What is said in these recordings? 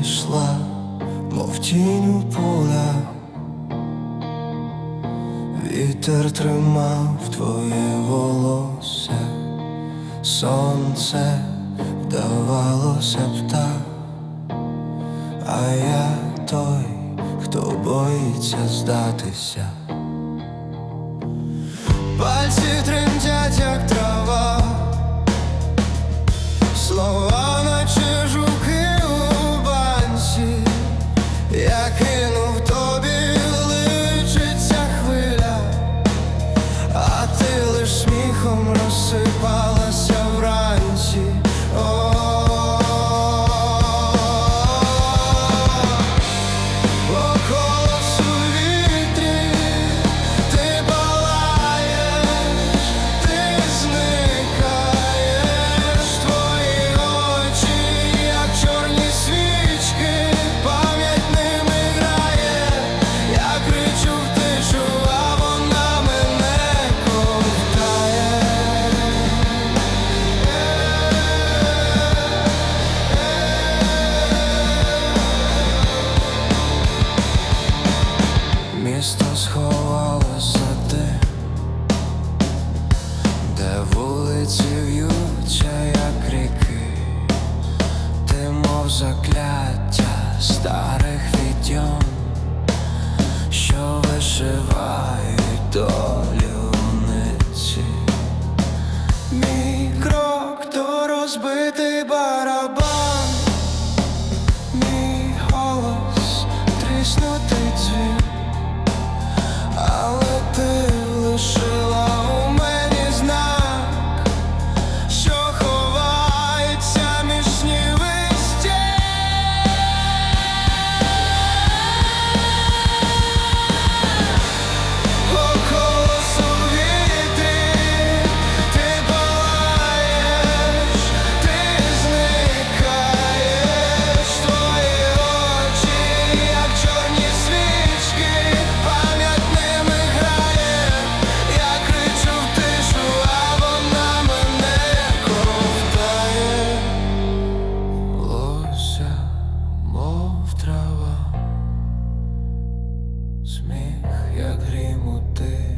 йшла, мов тінь у поля. Вітер тримав твоє волосся, сонце вдавалося б так, а я той, хто боїться здатися. Пальці тремтять, come around. місто сховалося де, де вулиці в'ються, як ріки, ти мов закляття старих відьом, що вишивають долюниці. Мій крок до розбитого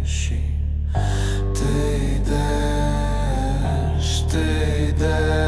тиші, ти йдеш, ти йдеш.